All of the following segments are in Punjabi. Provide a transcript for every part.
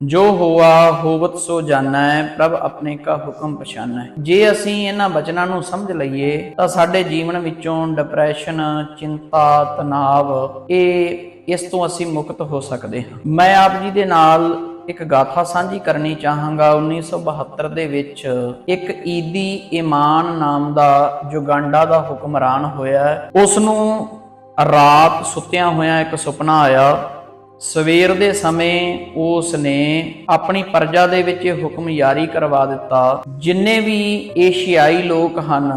ਜੋ ਹੋਆ ਹੋਵਤ ਸੋ ਜਾਣੈ, ਪ੍ਰਭ ਆਪਣੇ ਕਾ ਹੁਕਮ ਪਛਾਨੈ ਜੇ ਅਸੀਂ ਇਹਨਾਂ ਬਚਨਾਂ ਨੂੰ ਸਮਝ ਲਈਏ, ਤਾਂ ਸਾਡੇ ਜੀਵਨ ਵਿੱਚੋਂ ਡਿਪਰੈਸ਼ਨ ਚਿੰਤਾ ਤਣਾਅ ਇਹ ਇਸ ਤੋਂ ਅਸੀਂ ਮੁਕਤ ਹੋ ਸਕਦੇ ਹਾਂ। ਮੈਂ ਆਪ ਜੀ ਦੇ ਨਾਲ ਇੱਕ ਗਾਥਾ ਸਾਂਝੀ ਕਰਨੀ ਚਾਹਾਂਗਾ 1972 ਦੇ ਵਿੱਚ, ਇੱਕ ਈਦੀ ਇਮਾਨ ਨਾਮ ਦਾ ਜੁਗਾਂਡਾ ਦਾ ਹੁਕਮਰਾਨ ਹੋਇਆ ਉਸ ਨੂੰ ਰਾਤ ਸੁੱਤਿਆਂ ਹੋਇਆਂ ਇੱਕ ਸੁਪਨਾ ਆਇਆ ਸਵੇਰ ਦੇ ਸਮੇਂ ਉਸ ਨੇ ਆਪਣੀ ਪ੍ਰਜਾ ਦੇ ਵਿੱਚ ਇਹ ਹੁਕਮ ਜਾਰੀ ਕਰਵਾ ਦਿੱਤਾ। ਜਿੰਨੇ ਵੀ ਏਸ਼ੀਆਈ ਲੋਕ ਹਨ,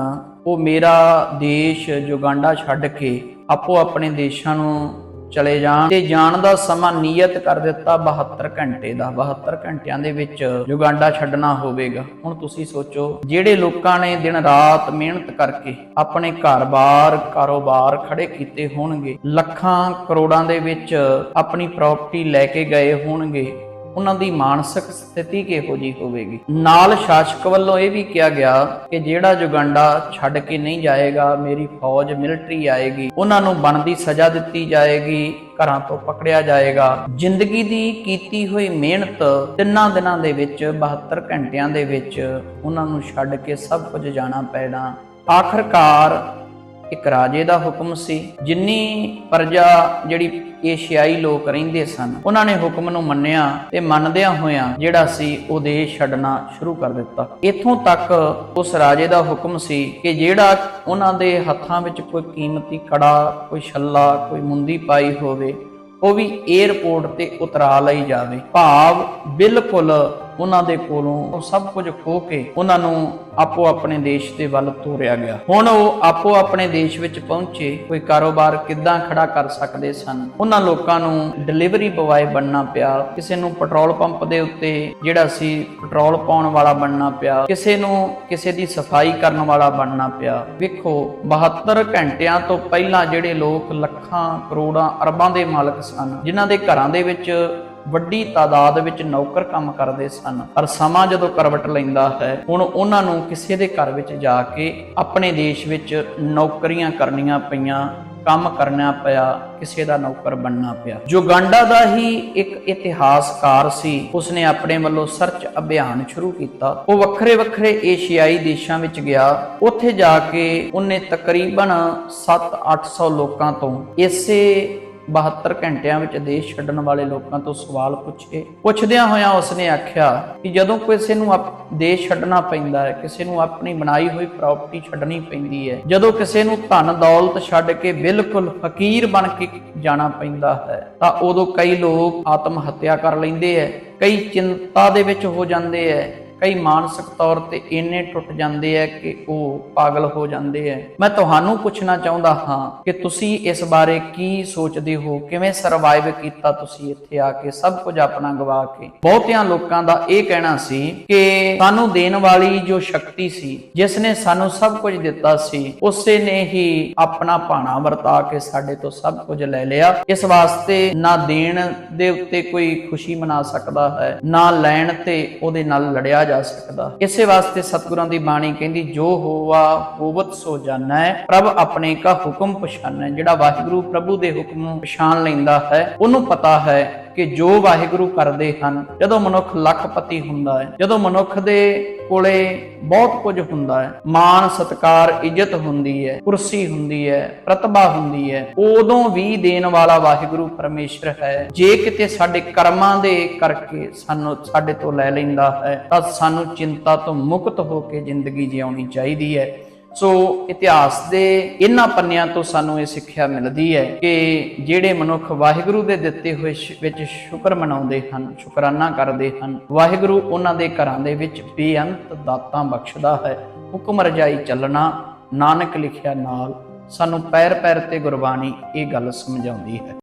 ਉਹ ਮੇਰਾ ਦੇਸ਼ ਜੁਗਾਂਡਾ ਛੱਡ ਕੇ ਆਪੋ ਆਪਣੇ ਦੇਸ਼ਾਂ ਨੂੰ ਚਲੇ ਜਾਣ ਤੇ ਜਾਣ ਦਾ ਸਮਾਂ ਨਿਯਤ ਕਰ ਦਿੱਤਾ 72 ਘੰਟੇ ਦਾ। 72 ਘੰਟਿਆਂ ਦੇ ਵਿੱਚ ਯੁਗਾਂਡਾ ਛੱਡਣਾ ਹੋਵੇਗਾ। ਹੁਣ ਤੁਸੀਂ ਸੋਚੋ, ਜਿਹੜੇ ਲੋਕਾਂ ਨੇ ਦਿਨ ਰਾਤ ਮਿਹਨਤ ਕਰਕੇ ਆਪਣੇ ਘਰ-ਬਾਰ, ਕਾਰੋਬਾਰ ਖੜੇ ਕੀਤੇ ਹੋਣਗੇ, ਲੱਖਾਂ ਕਰੋੜਾਂ ਦੇ ਵਿੱਚ ਆਪਣੀ ਪ੍ਰਾਪਰਟੀ ਲੈ ਕੇ ਗਏ ਹੋਣਗੇ ਉਹਨਾਂ ਦੀ ਮਾਨਸਿਕ ਸਥਿਤੀ ਕਿਹੋ ਜੀ ਹੋਵੇਗੀ? ਨਾਲ ਸ਼ਾਸਕ ਵੱਲੋਂ ਇਹ ਵੀ ਕਿਹਾ ਗਿਆ ਕਿ ਜਿਹੜਾ ਜੁਗੰਡਾ ਛੱਡ ਕੇ ਨਹੀਂ ਜਾਏਗਾ, ਮੇਰੀ ਫੌਜ ਮਿਲਟਰੀ ਆਏਗੀ, ਉਹਨਾਂ ਨੂੰ ਬਣਦੀ ਸਜ਼ਾ ਦਿੱਤੀ ਜਾਏਗੀ, ਘਰਾਂ ਤੋਂ ਪਕੜਿਆ ਜਾਏਗਾ। ਜ਼ਿੰਦਗੀ ਦੀ ਕੀਤੀ ਹੋਈ ਮਿਹਨਤ ਤਿੰਨਾਂ ਦਿਨਾਂ ਦੇ ਵਿੱਚ 72 ਘੰਟਿਆਂ ਦੇ ਵਿੱਚ ਉਹਨਾਂ ਨੂੰ ਛੱਡ ਕੇ ਸਭ ਕੁਝ ਜਾਣਾ ਪੈਣਾ। ਆਖਰਕਾਰ ਇੱਕ ਰਾਜੇ ਦਾ ਹੁਕਮ ਸੀ। ਜਿੰਨੀ ਪ੍ਰਜਾ ਜਿਹੜੀ ਏਸ਼ੀਆਈ ਲੋਕ ਰਹਿੰਦੇ ਸਨ, ਉਹਨਾਂ ਨੇ ਹੁਕਮ ਨੂੰ ਮੰਨਿਆ ਤੇ ਮੰਨਦਿਆਂ ਹੋਇਆਂ ਜਿਹੜਾ ਸੀ ਉਹ ਦੇਸ਼ ਛੱਡਣਾ ਸ਼ੁਰੂ ਕਰ ਦਿੱਤਾ। ਇੱਥੋਂ ਤੱਕ ਉਸ ਰਾਜੇ ਦਾ ਹੁਕਮ ਸੀ ਕਿ ਜਿਹੜਾ ਉਹਨਾਂ ਦੇ ਹੱਥਾਂ ਵਿੱਚ ਕੋਈ ਕੀਮਤੀ ਕੜਾ, ਕੋਈ ਛੱਲਾ, ਕੋਈ ਮੁੰਦੀ ਪਾਈ ਹੋਵੇ, ਉਹ ਵੀ 에ਅਰਪੋਰਟ ਤੇ ਉਤਰਾ ਲਈ ਜਾਵੇ। ਭਾਵ ਬਿਲਕੁਲ ਉਹਨਾਂ ਦੇ ਕੋਲੋਂ ਉਹ ਸਭ ਕੁਝ ਖੋ ਕੇ ਉਹਨਾਂ ਨੂੰ ਆਪੋ ਆਪਣੇ ਦੇਸ਼ ਦੇ ਵੱਲ ਤੋਰਿਆ ਗਿਆ। ਹੁਣ ਉਹ ਆਪੋ ਆਪਣੇ ਦੇਸ਼ ਵਿੱਚ ਪਹੁੰਚੇ, ਕੋਈ ਕਾਰੋਬਾਰ ਕਿੱਦਾਂ ਖੜਾ ਕਰ ਸਕਦੇ ਸਨ? ਉਹਨਾਂ ਲੋਕਾਂ ਨੂੰ ਡਿਲੀਵਰੀ ਬੁਆਏ ਬਣਨਾ ਪਿਆ, ਕਿਸੇ ਨੂੰ ਪੈਟਰੋਲ ਪੰਪ ਦੇ ਉੱਤੇ ਜਿਹੜਾ ਸੀ ਪੈਟਰੋਲ ਪਾਉਣ ਵਾਲਾ ਬਣਨਾ ਪਿਆ, ਕਿਸੇ ਨੂੰ ਕਿਸੇ ਦੀ ਸਫ਼ਾਈ ਕਰਨ ਵਾਲਾ ਬਣਨਾ ਪਿਆ। ਵੇਖੋ 72 ਘੰਟਿਆਂ ਤੋਂ ਪਹਿਲਾਂ ਜਿਹੜੇ ਲੋਕ ਲੱਖਾਂ ਕਰੋੜਾਂ ਅਰਬਾਂ ਦੇ ਮਾਲਕ ਸਨ, ਜਿਨ੍ਹਾਂ ਦੇ ਘਰਾਂ ਦੇ ਵਿੱਚ ਵੱਡੀ ਤਾਦਾਦ ਵਿੱਚ ਨੌਕਰ ਕੰਮ ਕਰਦੇ ਸਨ। ਪਰ ਸਮਾਂ ਜਦੋਂ ਕਰਵਟ ਲੈਂਦਾ ਹੈ, ਹੁਣ ਉਹਨਾਂ ਨੂੰ ਕਿਸੇ ਦੇ ਘਰ ਵਿੱਚ ਜਾ ਕੇ ਆਪਣੇ ਦੇਸ਼ ਵਿੱਚ ਨੌਕਰੀਆਂ ਕਰਨੀਆਂ ਪਈਆਂ, ਕੰਮ ਕਰਨਾ ਪਿਆ, ਕਿਸੇ ਦਾ ਨੌਕਰ ਬਣਨਾ ਪਿਆ। ਜੋਗਾਂਡਾ ਦਾ ਹੀ ਇੱਕ ਇਤਿਹਾਸਕਾਰ ਸੀ, ਉਸਨੇ ਆਪਣੇ ਵੱਲੋਂ ਸਰਚ ਅਭਿਆਨ ਸ਼ੁਰੂ ਕੀਤਾ। ਉਹ ਵੱਖਰੇ ਵੱਖਰੇ ਏਸ਼ੀਆਈ ਦੇਸ਼ਾਂ ਵਿੱਚ ਗਿਆ। ਉੱਥੇ ਜਾ ਕੇ ਉਹਨੇ ਤਕਰੀਬਨ 7-800 ਲੋਕਾਂ ਤੋਂ ਇਸੇ 72 ਘੰਟਿਆਂ ਵਿੱਚ ਦੇਸ਼ ਛੱਡਣ ਵਾਲੇ ਲੋਕਾਂ ਤੋਂ ਸਵਾਲ ਪੁੱਛੇ ਪੁੱਛਦਿਆਂ ਹੋਇਆਂ ਉਸਨੇ ਆਖਿਆ ਕਿ ਜਦੋਂ ਕਿਸੇ ਨੂੰ ਦੇਸ਼ ਛੱਡਣਾ ਪੈਂਦਾ ਹੈ, ਕਿਸੇ ਨੂੰ ਆਪਣੀ ਬਣਾਈ ਹੋਈ ਪ੍ਰਾਪਰਟੀ ਛੱਡਣੀ ਪੈਂਦੀ ਹੈ, ਜਦੋਂ ਕਿਸੇ ਨੂੰ ਧਨ ਦੌਲਤ ਛੱਡ ਕੇ ਬਿਲਕੁਲ ਫਕੀਰ ਬਣ ਕੇ ਜਾਣਾ ਪੈਂਦਾ ਹੈ, ਤਾਂ ਉਦੋਂ ਕਈ ਲੋਕ ਆਤਮ ਹੱਤਿਆ ਕਰ ਲੈਂਦੇ ਐ ਕਈ ਚਿੰਤਾ ਦੇ ਵਿੱਚ ਹੋ ਜਾਂਦੇ ਐ ਕਈ ਮਾਨਸਿਕ ਤੌਰ ਤੇ ਇੰਨੇ ਟੁੱਟ ਜਾਂਦੇ ਐ ਕਿ ਉਹ ਪਾਗਲ ਹੋ ਜਾਂਦੇ ਐ ਮੈਂ ਤੁਹਾਨੂੰ ਪੁੱਛਣਾ ਚਾਹੁੰਦਾ ਹਾਂ ਕਿ ਤੁਸੀਂ ਇਸ ਬਾਰੇ ਕੀ ਸੋਚਦੇ ਹੋ? ਕਿਵੇਂ ਸਰਵਾਈਵ ਕੀਤਾ ਤੁਸੀਂ ਇੱਥੇ ਆ ਕੇ? ਸਭ ਕੁਝ ਆਪਣਾ ਗਵਾ ਕੇ। ਬਹੁਤਿਆਂ ਲੋਕਾਂ ਦਾ ਇਹ ਕਹਿਣਾ ਸੀ ਕਿ ਸਾਨੂੰ ਦੇਣ ਵਾਲੀ ਜੋ ਸ਼ਕਤੀ ਸੀ, ਜਿਸ ਨੇ ਸਾਨੂੰ ਸਭ ਕੁਝ ਦਿੱਤਾ ਸੀ, ਉਸੇ ਨੇ ਹੀ ਆਪਣਾ ਭਾਣਾ ਵਰਤਾ ਕੇ ਸਾਡੇ ਤੋਂ ਸਭ ਕੁਝ ਲੈ ਲਿਆ। ਇਸ ਵਾਸਤੇ ਨਾ ਦੇਣ ਦੇ ਉੱਤੇ ਕੋਈ ਖੁਸ਼ੀ ਮਨਾ ਸਕਦਾ ਹੈ, ਨਾ ਲੈਣ ਤੇ ਉਹਦੇ ਨਾਲ ਲੜਿਆ ਜਾ ਸਕਦਾ। ਇਸੇ ਵਾਸਤੇ ਸਤਿਗੁਰਾਂ ਦੀ ਬਾਣੀ ਕਹਿੰਦੀ, ਜੋ ਹੋਵਾ ਹੋਵਤ ਸੋ ਜਾਣੈ, ਪ੍ਰਭ ਆਪਣੇ ਕਾ ਹੁਕਮ ਪਛਾਨੈ ਜਿਹੜਾ ਵਾਹਿਗੁਰੂ ਪ੍ਰਭੂ ਦੇ ਹੁਕਮ ਨੂੰ ਪਛਾਣ ਲੈਂਦਾ ਹੈ, ਉਹਨੂੰ ਪਤਾ ਹੈ ਕਿ ਜੋ ਵਾਹਿਗੁਰੂ ਕਰਦੇ ਹਨ, ਜਦੋਂ ਮਨੁੱਖ ਲੱਖਪਤੀ ਹੁੰਦਾ ਹੈ, ਜਦੋਂ ਮਨੁੱਖ ਦੇ ਕੋਲੇ ਬਹੁਤ ਕੁਝ ਹੁੰਦਾ ਹੈ, ਮਾਣ, ਸਤਕਾਰ, ਇੱਜ਼ਤ ਹੁੰਦੀ ਹੈ, ਕੁਰਸੀ ਹੁੰਦੀ ਹੈ, ਪ੍ਰਤਿਭਾ ਹੁੰਦੀ ਹੈ, ਉਦੋਂ ਵੀ ਦੇਣ ਵਾਲਾ ਵਾਹਿਗੁਰੂ ਪਰਮੇਸ਼ਰ ਹੈ। ਜੇ ਕਿਤੇ ਸਾਡੇ ਕਰਮਾਂ ਦੇ ਕਰਕੇ ਸਾਨੂੰ, ਸਾਡੇ ਤੋਂ ਲੈ ਲੈਂਦਾ ਹੈ, ਤਾਂ ਸਾਨੂੰ ਚਿੰਤਾ ਤੋਂ ਮੁਕਤ ਹੋ ਕੇ ਜ਼ਿੰਦਗੀ ਜਿਉਣੀ ਚਾਹੀਦੀ ਹੈ। ਸੋ ਇਤਿਹਾਸ ਦੇ ਇਹਨਾਂ ਪੰਨਿਆਂ ਤੋਂ ਸਾਨੂੰ ਇਹ ਸਿੱਖਿਆ ਮਿਲਦੀ ਹੈ ਕਿ ਜਿਹੜੇ ਮਨੁੱਖ ਵਾਹਿਗੁਰੂ ਦੇ ਦਿੱਤੇ ਹੋਏ ਵਿੱਚ ਸ਼ੁਕਰ ਮਨਾਉਂਦੇ ਹਨ, ਸ਼ੁਕਰਾਨਾ ਕਰਦੇ ਹਨ, ਵਾਹਿਗੁਰੂ ਉਹਨਾਂ ਦੇ ਘਰਾਂ ਦੇ ਵਿੱਚ ਬੇਅੰਤ ਦਾਤਾਂ ਬਖਸ਼ਦਾ ਹੈ, ਹੁਕਮ ਰਜਾਈ ਚੱਲਣਾ, ਨਾਨਕ ਲਿਖਿਆ ਨਾਲ ਸਾਨੂੰ ਪੈਰ ਪੈਰ ਤੇ ਗੁਰਬਾਣੀ ਇਹ ਗੱਲ ਸਮਝਾਉਂਦੀ ਹੈ।